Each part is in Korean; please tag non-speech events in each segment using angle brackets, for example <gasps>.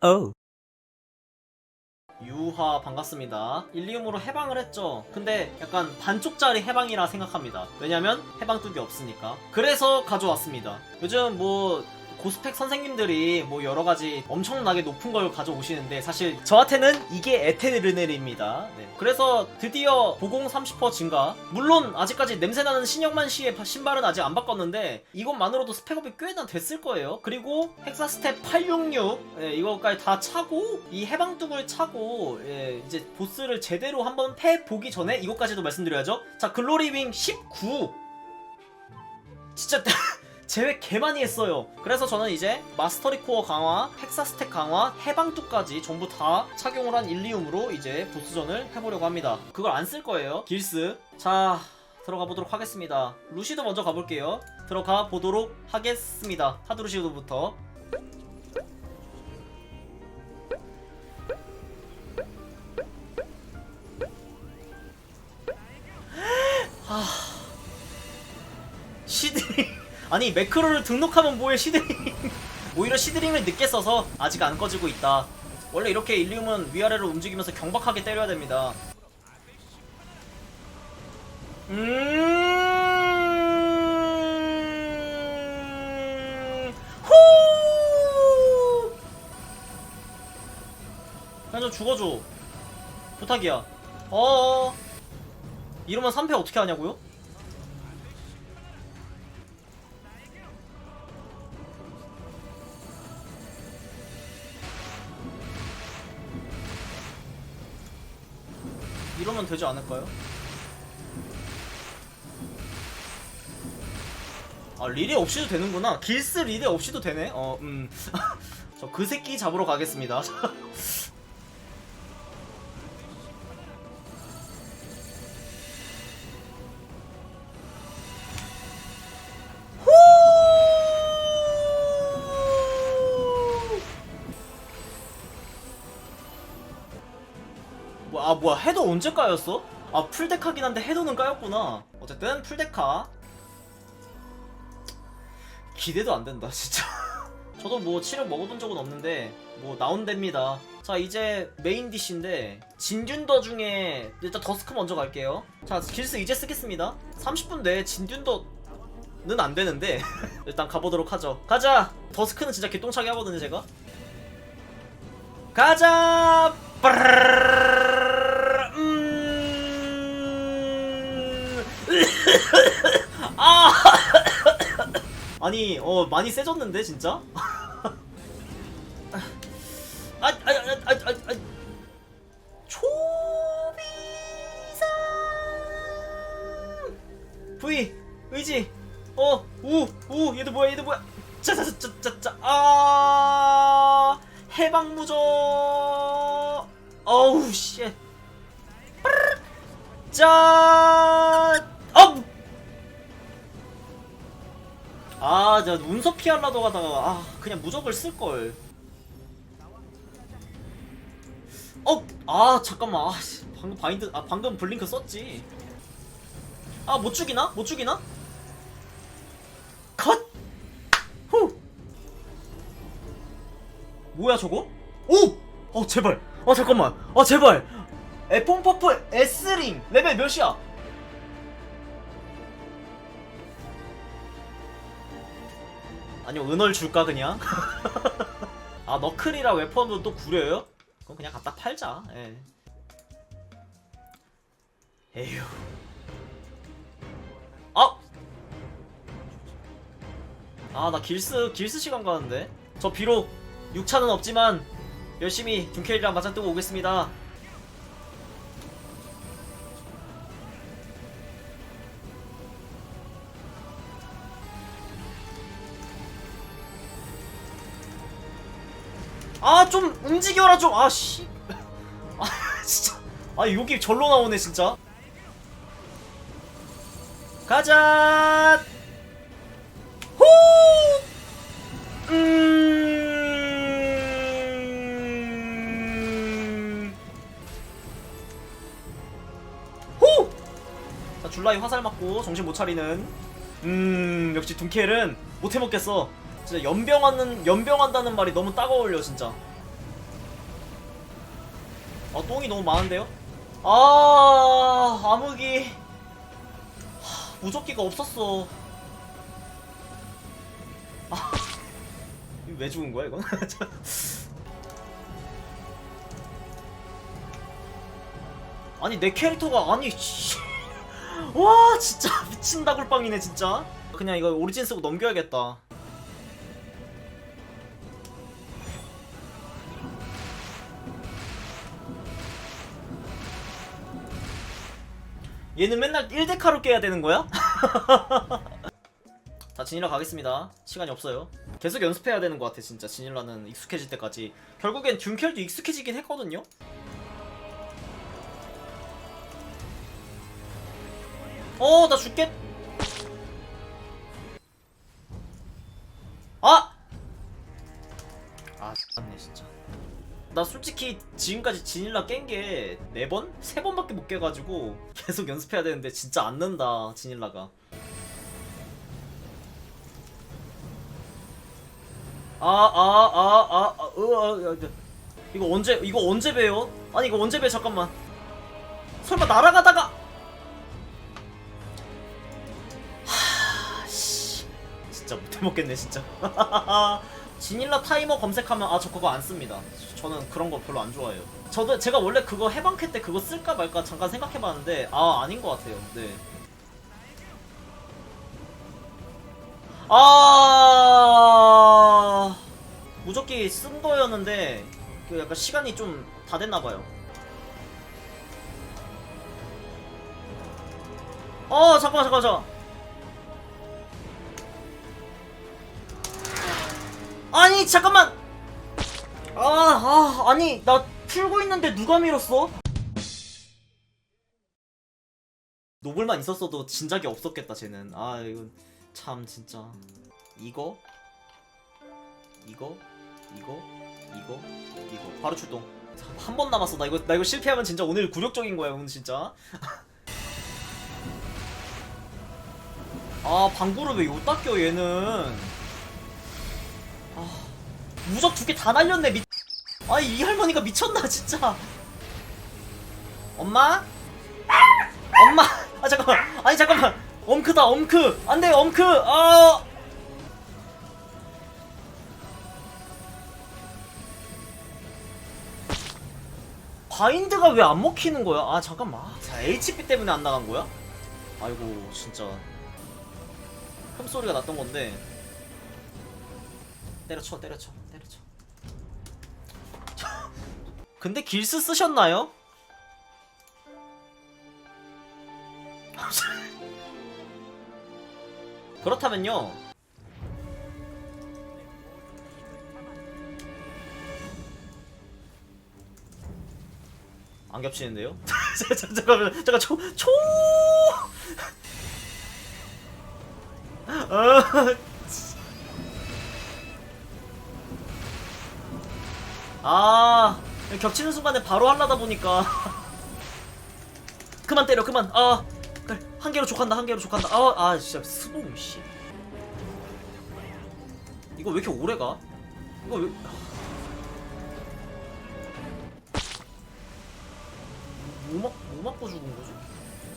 Oh. 유하 반갑습니다. 일리움으로 해방을 했죠. 근데 약간 반쪽짜리 해방이라 생각합니다. 왜냐면 해방 뚝이 없으니까. 그래서 가져왔습니다. 요즘 뭐 고스펙 선생님들이 뭐 여러 가지 엄청나게 높은 걸 가져오시는데 사실 저한테는 이게 에테르넬입니다. 네. 그래서 드디어 보공 30% 증가. 물론 아직까지 냄새나는 신영만 씨의 바- 신발은 아직 안 바꿨는데 이것만으로도 스펙업이 꽤나 됐을 거예요. 그리고 헥사 스텝 866 예, 이거까지 다 차고 이 해방뚝을 차고 예, 이제 보스를 제대로 한번 패 보기 전에 이것까지도 말씀드려야죠. 자 글로리윙 19 진짜 <laughs> 제외 개 많이 했어요. 그래서 저는 이제 마스터리 코어 강화, 헥사 스택 강화, 해방뚝까지 전부 다 착용을 한 일리움으로 이제 보스전을 해보려고 합니다. 그걸 안 쓸 거예요. 길스. 자, 들어가 보도록 하겠습니다. 루시도 먼저 가볼게요. 들어가 보도록 하겠습니다. 하드루시도부터. 아니 매크로를 등록하면 뭐해 시드링. <laughs> 오히려 시드링을 늦게 써서 아직 안 꺼지고 있다. 원래 이렇게 일리움은 위아래로 움직이면서 경박하게 때려야 됩니다. 음. 후. 그냥 좀 죽어줘. 부탁이야. 어. 이러면 3패 어떻게 하냐고요? 이러면 되지 않을까요? 아 리레 없이도 되는구나. 길스 리레 없이도 되네? <laughs> 어음저 그 새끼 잡으러 가겠습니다 <laughs> 아 뭐야 해도 언제 까였어? 아 풀데카긴 한데 해도는 까였구나. 어쨌든 풀데카 기대도 안 된다 진짜. <laughs> 저도 뭐 치료 먹어본 적은 없는데 뭐 나온답니다. 자 이제 메인 디쉬인데 진균더 중에 일단 더스크 먼저 갈게요. 자 길스 이제 쓰겠습니다. 30분 내에 진균더는 안 되는데 <laughs> 일단 가보도록 하죠. 가자! 더스크는 진짜 개똥차게 하거든요 제가. 가자! 빠르르르르르. 음. 아 아니 어 많이 세졌는데 진짜? 아아 아 아 아 <laughs> 초비상! V 의지. 어우우 얘도 뭐야 얘도 뭐야. 짜자자자자 아. 해방무적. 어우 씨 짠! 아, 저 운석 피하려고 하다가 아, 그냥 무적을 쓸 걸. 어, 아, 잠깐만. 아, 씨, 방금 바인드 아, 방금 블링크 썼지. 아, 못 죽이나? 못 죽이나? 컷! 후! 뭐야, 저거? 오! 어, 제발. 아, 잠깐만. 아, 제발. 에폰 퍼플 S링 레벨 몇이야? 아니 은월 줄까 그냥? <laughs> 아 너클이라 웨펀도 또 구려요? 그럼 그냥 갖다 팔자 예. 에휴 아! 아나 길스 길스 시간 가는데 저 비록 6차는 없지만 열심히 둔켈이랑 맞짱 뜨고 오겠습니다 아 좀 움직여라 좀. 아씨. <laughs> 아 진짜. 아 여기 절로 나오네 진짜. 가자. 후! 음. 후! 자 줄라이 화살 맞고 정신 못 차리는. 음 역시 둔켈은 못 해먹겠어 진짜 연병하는 연병한다는 말이 너무 따가워요 진짜. 아 똥이 너무 많은데요? 아 암흑이 하, 무적기가 없었어. 아, 왜 죽은 거야 이건? <laughs> 아니 내 캐릭터가 아니 <laughs> 와 진짜 미친 다굴빵이네 진짜 그냥 이거 오리진 쓰고 넘겨야겠다 얘는 맨날 1대카로 깨야 되는 거야? <laughs> 자 진일라 가겠습니다. 시간이 없어요. 계속 연습해야 되는 것 같아 진짜. 진일라는 익숙해질 때까지. 결국엔 듀켈도 익숙해지긴 했거든요? 어나 죽겠 아! 아 죽겠네 진짜. 나 솔직히 지금까지 진일라 깬 게 네 번? 세 번밖에 못 깨가지고 계속 연습해야 되는데 진짜 안 는다 진일라가. 아, 아, 아아 아아 으아 아, 이거 언제 이거 언제 배요? 아니 이거 언제 배? 잠깐만. 설마 날아가다가 하씨. 진짜 못해먹겠네 진짜. <laughs> 진일라 타이머 검색하면 아 저 그거 안 씁니다. 저는 그런 거 별로 안 좋아해요. 저도 제가 원래 그거 해방캐 때 그거 쓸까 말까 잠깐 생각해봤는데 아 아닌 것 같아요. 네. 아 무적기 쓴 거였는데 그 약간 시간이 좀 다 됐나 봐요. 어 잠깐만 잠깐 잠깐. 아니 잠깐만 아, 아 아니 나 풀고 있는데 누가 밀었어? 노블만 있었어도 진작에 없었겠다 쟤는. 아 이건 참 진짜. 이거? 이거? 이거? 이거? 이거? 바로 출동. 한 번 남았어. 나 이거 나 이거 실패하면 진짜 오늘 굴욕적인 거야 오늘 진짜. <laughs> 아 방구를 왜 요따 껴 얘는? 아 무적 두 개 다 날렸네 미 아이 이 할머니가 미쳤나 진짜. 엄마? 엄마! 아 잠깐만. 아니 잠깐만. 엄크다 엄크. 안돼 엄크. 아 어... 바인드가 왜 안 먹히는 거야? 아 잠깐만. 자 HP 때문에 안 나간 거야? 아이고 진짜. 흠소리가 났던 건데. 때려쳐 때려쳐. 근데 길스 쓰셨나요? <laughs> 그렇다면요. 안 겹치는데요? <laughs> 잠깐만 잠깐 초... 초... 아... 겹치는 순간에 바로 할라다 보니까 <laughs> 그만 때려 그만 아 그래 한 개로 족한다 한 개로 족한다 아아 아, 진짜 스봉 씨 이거 왜 이렇게 오래 가? 이거 왜 뭐, 뭐 막, 뭐 맞고 죽은 거지?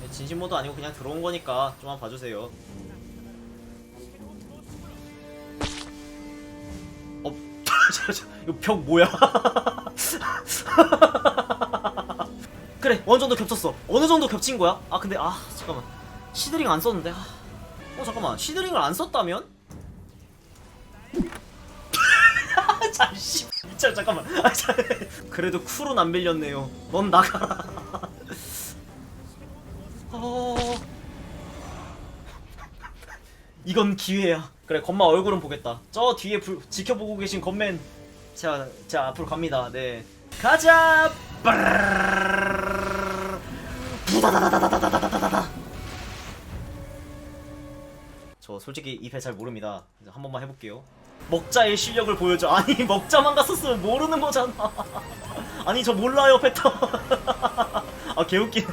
네, 진심모드 아니고 그냥 들어온 거니까 좀만 봐주세요 어? <laughs> 이거 벽 뭐야? <laughs> <laughs> 그래 어느 정도 겹쳤어. 어느 정도 겹친 거야? 아 근데 아 잠깐만. 시드링 안 썼는데? 아. 어 잠깐만. 시드링을 안 썼다면? <laughs> 잠시 미쳐 잠깐만. 아, <laughs> 그래도 쿨로 안 밀렸네요. 넌 나가라 어... 이건 기회야. 그래 건마 얼굴은 보겠다. 저 뒤에 불, 지켜보고 계신 건맨. 자, 자 앞으로 갑니다. 네, 가자. 부다다다다다다다다다다. 저 솔직히 2패 잘 모릅니다. 한 번만 해볼게요. 먹자의 실력을 보여줘. 아니 먹자만 갔었으면 모르는 거잖아. 아니 저 몰라요 패턴. 아 개웃기네.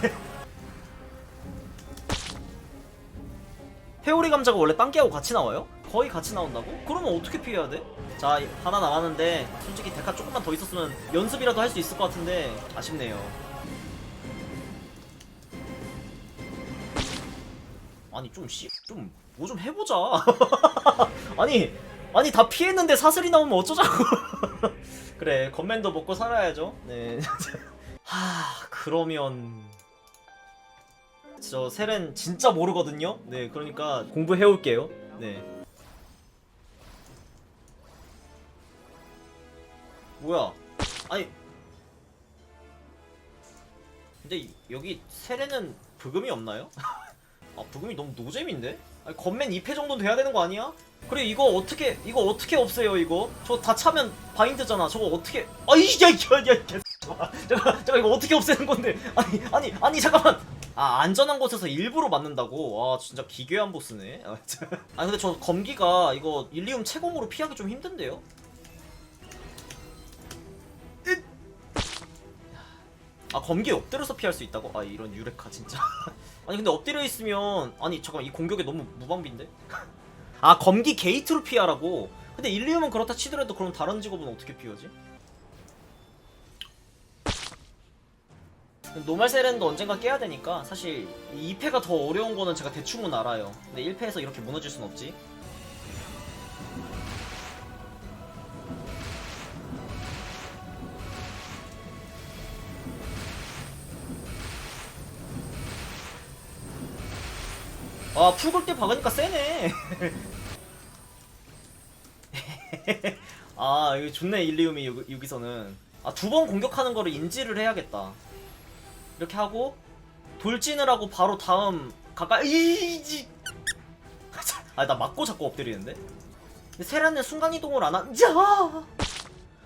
회오리 감자가 원래 땅개하고 같이 나와요? 거의 같이 나온다고? 그러면 어떻게 피해야 돼? 자 하나 남았는데 솔직히 데카 조금만 더 있었으면 연습이라도 할 수 있을 것 같은데 아쉽네요 아니 좀씨좀 뭐 좀 해보자 <laughs> 아니 아니 다 피했는데 사슬이 나오면 어쩌자고 <laughs> 그래 건맨도 먹고 살아야죠 네 <laughs> 하, 그러면 저 셀은 진짜 모르거든요. 네, 그러니까 공부해 올게요. 네. 뭐야? 아니. 근데 이- 여기 셀에는 부금이 없나요? <laughs> 아, 부금이 너무 노잼인데? 아니, 건맨 2패 정도는 돼야 되는 거 아니야? 그래 이거 어떻게 이거 어떻게 없애요 이거? 저 다 차면 바인드잖아. 저거 어떻게? 아이 야야야 개. <laughs> 잠깐 잠깐 이거 어떻게 없애는 건데? <laughs> 아니 아니 아니 잠깐만. 아 안전한 곳에서 일부러 맞는다고? 와 진짜 기괴한 보스네. 아 참. 아, 근데 저 검기가 이거 일리움 채공으로 피하기 좀 힘든데요? 아 검기 엎드려서 피할 수 있다고? 아 이런 유레카 진짜. <laughs> 아니 근데 엎드려 있으면 아니 잠깐 이 공격에 너무 무방비인데? <laughs> 아 검기 게이트로 피하라고? 근데 일리움은 그렇다 치더라도 그럼 다른 직업은 어떻게 피하지? 노말 세렌도 언젠가 깨야 되니까 사실 이 2패가 더 어려운 거는 제가 대충은 알아요 근데 1패에서 이렇게 무너질 순 없지 아 풀골 때 박으니까 세네. <laughs> 아 이거 좋네 일리움이 여기, 여기서는 아 두 번 공격하는 거를 인지를 해야겠다. 이렇게 하고 돌진을 하고 바로 다음 가까이 이지! 아 나 맞고 자꾸 엎드리는데? 세레는 순간이동을 안 하... 야!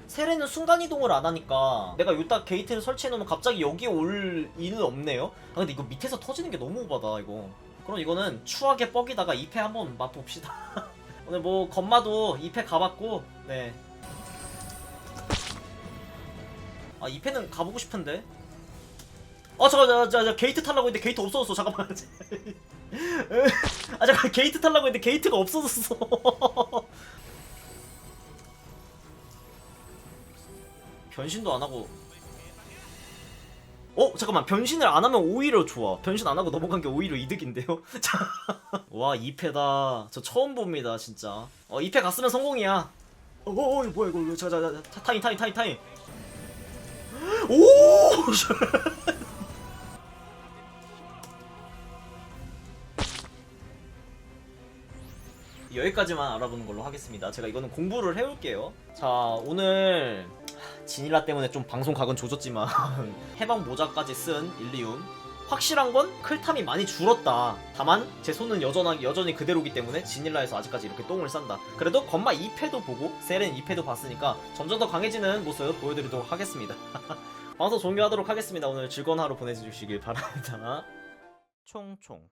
세레는 순간이동을 안 하니까 내가 요딱 게이트를 설치해놓으면 갑자기 여기 올 이는 없네요? 아 근데 이거 밑에서 터지는 게 너무 오바다 이거 그럼 이거는 추하게 뻑이다가 2패 한번 맛봅시다. <laughs> 오늘 뭐 건마도 2패 가봤고 네. 아 2패는 가보고 싶은데? 어 잠깐 저, 저, 저 게이트 타려고 했는데 게이트 없어졌어. 잠깐만. <laughs> 아 잠깐 게이트 타려고 했는데 게이트가 없어졌어. <laughs> 변신도 안 하고. 어 잠깐만 변신을 안 하면 오히려 좋아. 변신 안 하고 넘어간 게 오히려 이득인데요? <laughs> 자, 와 2패다. 저 처음 봅니다 진짜. 어 2패 갔으면 성공이야. 어, 어, 어 뭐야 이거 이거. 자자자 타임 타임 타임 타임. <gasps> 오! <laughs> 여기까지만 알아보는 걸로 하겠습니다. 제가 이거는 공부를 해올게요. 자, 오늘 진일라 때문에 좀 방송 각은 조졌지만 <laughs> 해방 모자까지 쓴 일리움. 확실한 건 클탐이 많이 줄었다. 다만 제 손은 여전하게 여전히 그대로기 때문에 진일라에서 아직까지 이렇게 똥을 싼다. 그래도 건마 2패도 보고 세렌 2패도 봤으니까 점점 더 강해지는 모습 보여드리도록 하겠습니다. <laughs> 방송 종료하도록 하겠습니다. 오늘 즐거운 하루 보내주시길 바랍니다. <laughs> 총총.